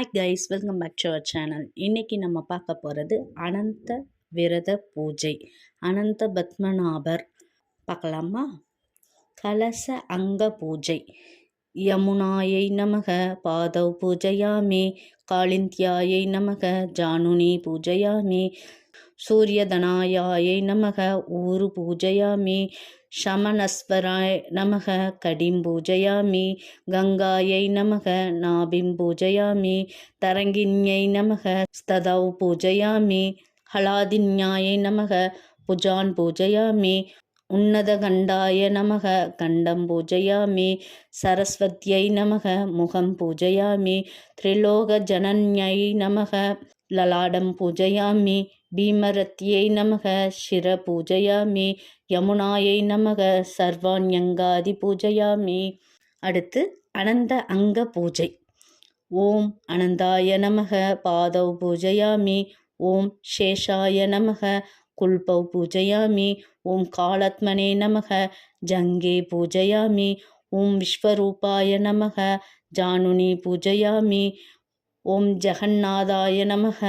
Hi guys welcome back to our channel இன்றைக்கி நம்ம பார்க்க போகிறது அனந்த விரத பூஜை. அனந்த பத்மநாபர் பார்க்கலாமா? கலச அங்க பூஜை. யமுனாயை நமக பாதவ் பூஜையாமே. காளிந்தியாயை நமக ஜானுனி பூஜையாமே. சூரியதனாயாயை நமக ஊரு பூஜையாமி शमनस्वराय नमः कडिं पूजयामि गङ्गायै नमः नाभिं पूजयामि तरङ्गिन्यै नमः स्तदौ पूजयामि हलादिन्यायै नमः भुजान् पूजयामि उन्नतगण्डाय नमः गण्डं पूजयामि सरस्वत्यै नमः मुखं पूजयामि त्रिलोकजनन्यै नमः ललाडं पूजयामि பீமரத்யை நமக சிர பூஜையாமி யமுனாயை நமக சர்வாண்யங்காதி பூஜையாமி. அடுத்து அனந்த அங்க பூஜை. ஓம் அனந்தாய நமக பாதவ் பூஜையாமி. ஓம் சேஷாய நமக குல்பவ் பூஜையாமி. ஓம் காளாத்மனே நமக ஜங்கே பூஜையாமி. ஓம் விஸ்வரூபாய நமக ஜானுனி பூஜையாமி. ஓம் ஜெகநாதாய நமக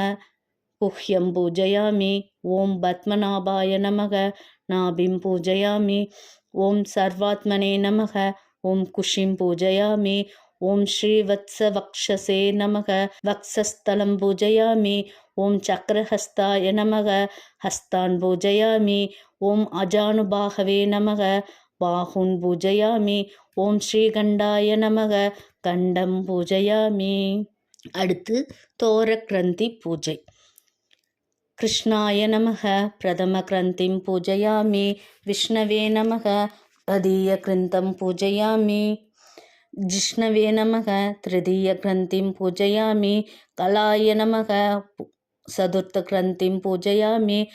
குஹ்யம் பூஜையாமி ஓம் பத்மநாபாய நமக नाभिं पूजयामि ॐ सर्वात्मने नमः ॐ कुशिं पूजयामि ॐ श्रीवत्सवक्षसे नमः वक्षस्थलं पूजयामि ॐ चक्रहस्ताय नमः हस्तान् पूजयामि ॐ अजानुबाहवे नमः बाहून् पूजयामि ॐ श्रीगण्डाय नमः கண்டம் பூஜையாமி அடுத்து தோரக்கிரந்தி பூஜை கிருஷ்ணாய நமக. பிரதம கிரந்திம் பூஜையாமி. விஷ்ணவே நமக. ததீய கிரந்தம் பூஜையாமி. ஜிஷ்ணவே நமக. திருதீய கிரந்திம் பூஜையாமி. கலாய நமக. சதுர்த்த கிரந்திம் பூஜையாமி.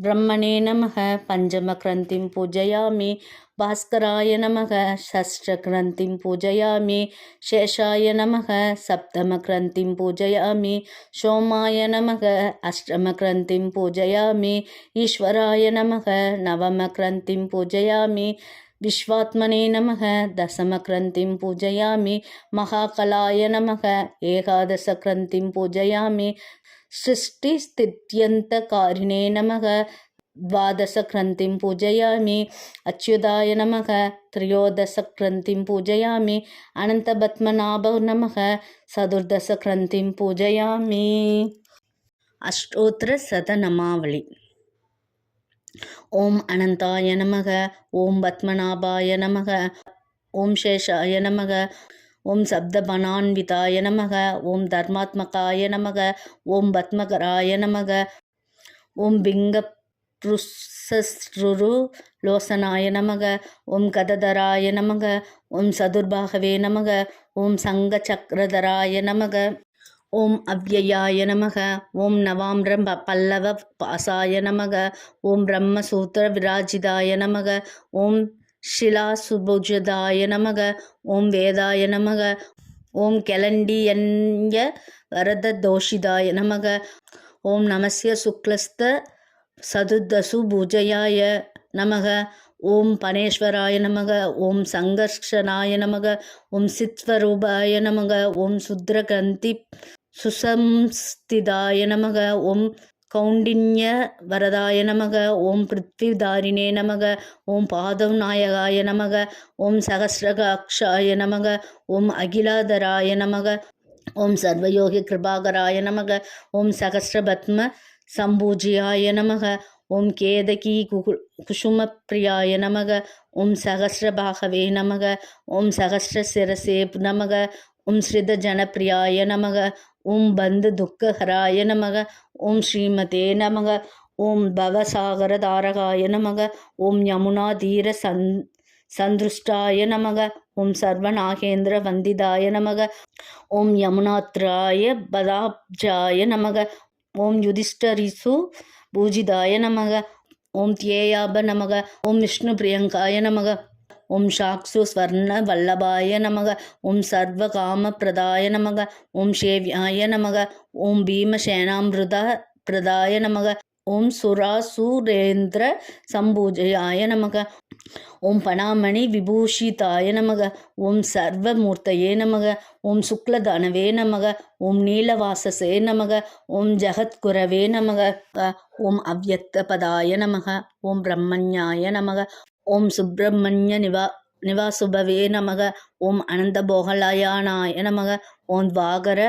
ब्रह्मणे नमः, पञ्चमग्रन्थिं पूजयामि। भास्कराय नमः, षष्ठग्रन्थिं पूजयामि। शेषाय नमः, सप्तमग्रन्थिं पूजयामि। सोमाय नमः, अष्टमग्रन्थिं पूजयामि। ईश्वराय नमः, नवमग्रन्थिं पूजयामि। विश्वात्मने नमः, दशमग्रन्थिं पूजयामि। महाकलाय नमः, एकादशग्रन्थिं पूजयामि। सृष्टिस्थित्यन्तकारिणे नमः द्वादशग्रन्थिं पूजयामि अच्युताय नमः त्रयोदशग्रन्थिं पूजयामि अनन्तपद्मनाभो नमः चतुर्दशग्रन्थिं पूजयामि अष्टोत्तरशतनमावळि ॐ अनन्ताय नमः ॐ पद्मनाभाय नमः ॐ शेषाय नमः ஓம் சப்தபனான்விதாய நமக ஓம் தர்மாத்மகாய நமக ஓம் பத்மகராய நமக ஓம் பிங்க ருரு லோசனாய நமக ஓம் கததராய நமக ஓம் சதுர்பாகவே நமக ஓம் சங்க சக்கரதராய நமக ஓம் அவ்யயாய நமக ஓம் நவாம்ரம் பல்லவ பாசாய நமக ஓம் பிரம்மசூத்திர விராஜிதாய நமக ஓம் சுபுஜதாய நமக ஓம் வேதாய நமக ஓம் கெலண்டி என்ய வரத தோஷிதாய நமக ஓம் நமசிய சுக்லஸ்த சதுர்தசு பூஜயாய நமக ஓம் பனேஸ்வராய நமக ஓம் சங்கர்ஷனாய நமக ஓம் சித்வரூபாய நமக ஓம் சுத்ரகந்தி சுசம்ஸ்திதாய நமக ஓம் கௌண்டின்ய வரதாய நமக ஓம் பிருத்விதாரிணே நமக ஓம் பாதவ் நாயகாய நமக ஓம் சகசிரகாட்சாய நமக ஓம் அகிலாதராய நமக ஓம் சர்வயோகி கிருபாகராய நமக ஓம் சகசிரபத்ம சம்பூஜியாய நமக ஓம் கேதகி குகு குசுமப்பிரியாய நமக ஓம் சகசிரபாகவே நமக ஓம் சகசிரசிரசே நமக ஓம் ஸ்ரித ஜனப்பிரியாய நமக ஓம் பந்து துக்கஹராய நமக. ஓம் ஸ்ரீமதே நமக. ஓம் பவசாகர தாரகாய நமக. ஓம் யமுனா தீர சந் சந்துஷ்டாய நமக. ஓம் சர்வநாகேந்திர வந்திதாய நமக. ஓம் யமுனாத்ராய பதாப்ஜாய நமக. ஓம் யுதிஷ்டரிசு பூஜிதாய நமக. ஓம் தியேயாப நமக. ஓம் விஷ்ணு பிரியங்காய நமக. ஓம் சாக்ஷு ஸ்வர்ண வல்லபாய நமக ஓம் சர்வ காம பிரதாய நமக ஓம் ஷேவ்யாய நமக ஓம் பீமசேனாமிருத பிரதாய நமக ஓம் சுராசூரேந்திர சம்பூஜயாய நமக ஓம் பணாமணி விபூஷிதாய நமக ஓம் சர்வமூர்த்தையே நமக ஓம் சுக்லதானவே நமக ஓம் நீலவாசசே நமக ஓம் ஜகத்குரவே நமக ஓம் அவ்யக்தபதாய நமக ஓம் பிரம்மஞாய நமக ஓம் சுப்பிரமணிய நிவா நிவாசுபவே நமக. ஓம் அனந்த அனந்தபோகலயானாய நமக. ஓம் வாகர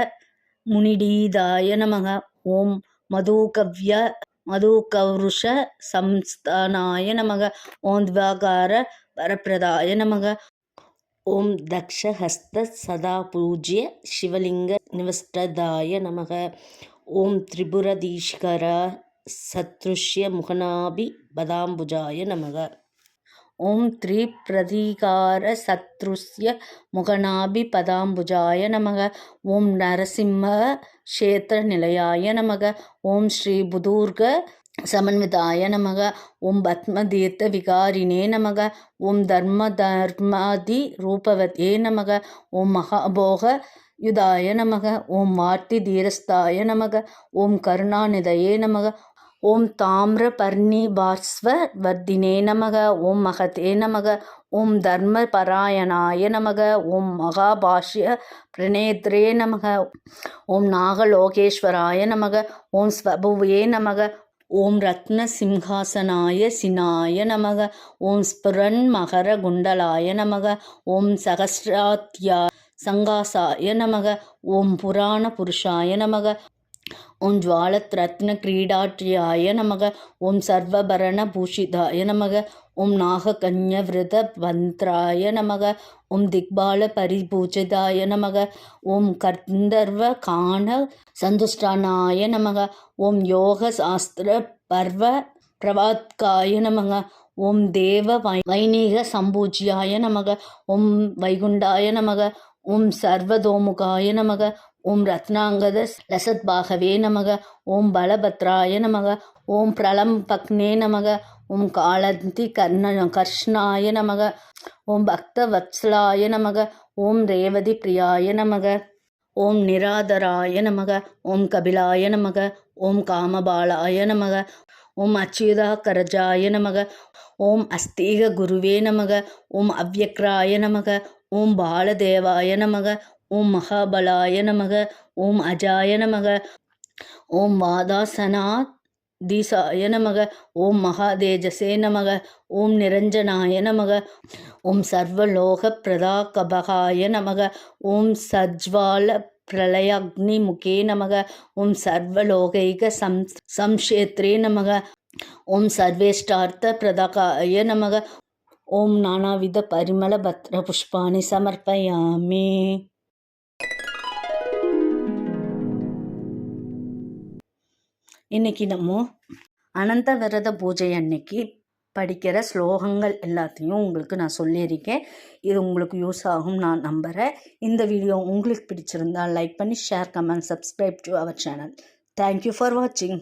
முனிடீதாய நமக. ஓம் மதுகவ்ய மதுகௌருஷ சம்ஸ்தானாய நமக. ஓம் திவாகார வரப்பிரதாய நமக. ஓம் தக்ஷஹஸ்த சதா பூஜ்ய சிவலிங்க நிவஸ்டதாய நமக. ஓம் திரிபுரதீஷ்கர சத்ருஷ்ய முகநாபி பதாம்புஜாய நமக. ஓம் த்ரீ பிரதீகார சத்ருஸ்ய முகநாபி பதாம்புஜாய நமக ஓம் நரசிம்ம கஷேத்திர நிலையாய நமக ஓம் ஸ்ரீ புதூர்க சமன்விதாய நமக ஓம் பத்மதீர்த்த விகாரினே நமக ஓம் தர்ம தர்மாதி ரூபவதே நமக ஓம் மகாபோக யுதாய நமக ஓம் மார்த்தி தீரஸ்தாய நமக ஓம் கருணாநிதயே நமக ஓம் தாமிர பர்ணிபாஸ்வ வர்தினே நமக ஓம் மகதே நமக ஓம் தர்ம பராயணாய நமக ஓம் மகாபாஷ்ய பிரணேத்ரே நமக ஓம் நாகலோகேஸ்வராய நமக ஓம் ஸ்வபுவே நமக ஓம் ரத்ன சிம்ஹாசனாய சினாய நமக ஓம் ஸ்புரன் மகர குண்டலாய நமக ஓம் சகசிராத்யா சங்காசாய நமக ஓம் புராண புருஷாய நமக ஓம் ஜுவாலத் ரத்ன கிரீடாட்ரியாய நமக ஓம் சர்வபரண பூஷிதாய நமக ஓம் நாககன்ய விரத வந்த்ராய நமக ஓம் திக்பால பரிபூஜிதாய நமக ஓம் கந்தர்வ காண சந்துஷ்டானாய நமக ஓம் யோக சாஸ்திர பர்வ பிரபாத்காய நமக ஓம் தேவ வை வைணீக சம்பூஜ்யாய நமக ஓம் வைகுண்டாய நமக ஓம் சர்வதோமுகாய நமக ஓம் ரத்னாங்கத லசத் பாகவே நமக ஓம் பலபத்ராய நமக ஓம் பிரலம்பக்னே நமக ஓம் காலந்தி கர்ண கர்ஷ்ணாய நமக ஓம் பக்த வத்சலாய நமக ஓம் ரேவதி பிரியாய நமக ஓம் நிராதராய நமக ஓம் கபிலாய நமக ஓம் காமபாலாய நமக ஓம் அச்சுதா கரஜாய நமக ஓம் அஸ்தீக குருவே நமக ஓம் அவ்யக்ராய நமக ஓம் பாலதேவாய நமக ஓம் மகாபலாய நமக ஓம் அஜாய நமக ஓம் வாதாசனாத் தீசாய நமக ஓம் மகாதேஜசே நமக ஓம் நிரஞ்சனாய நமக ஓம் சர்வலோக பிரதாகபகாய நமக ஓம் சஜ்வால பிரளயாக்னி முகே நமக ஓம் சர்வலோகைக சம் சம்ஷேத்ரே நமக ஓம் சர்வேஷ்டார்த்த பிரதகாய நமக ஓம் நானாவித பரிமள பத்ர புஷ்பாணி சமர்ப்பயாமி. இன்னைக்கு நம்ம அனந்த விரத பூஜை அன்னைக்கு படிக்கிற ஸ்லோகங்கள் எல்லாத்தையும் உங்களுக்கு நான் சொல்லியிருக்கேன். இது உங்களுக்கு யூஸ் ஆகும் நான் நம்புகிறேன் இந்த வீடியோ உங்களுக்கு பிடிச்சிருந்தால் லைக் பண்ணி share comment subscribe to our channel thank you for வாட்சிங்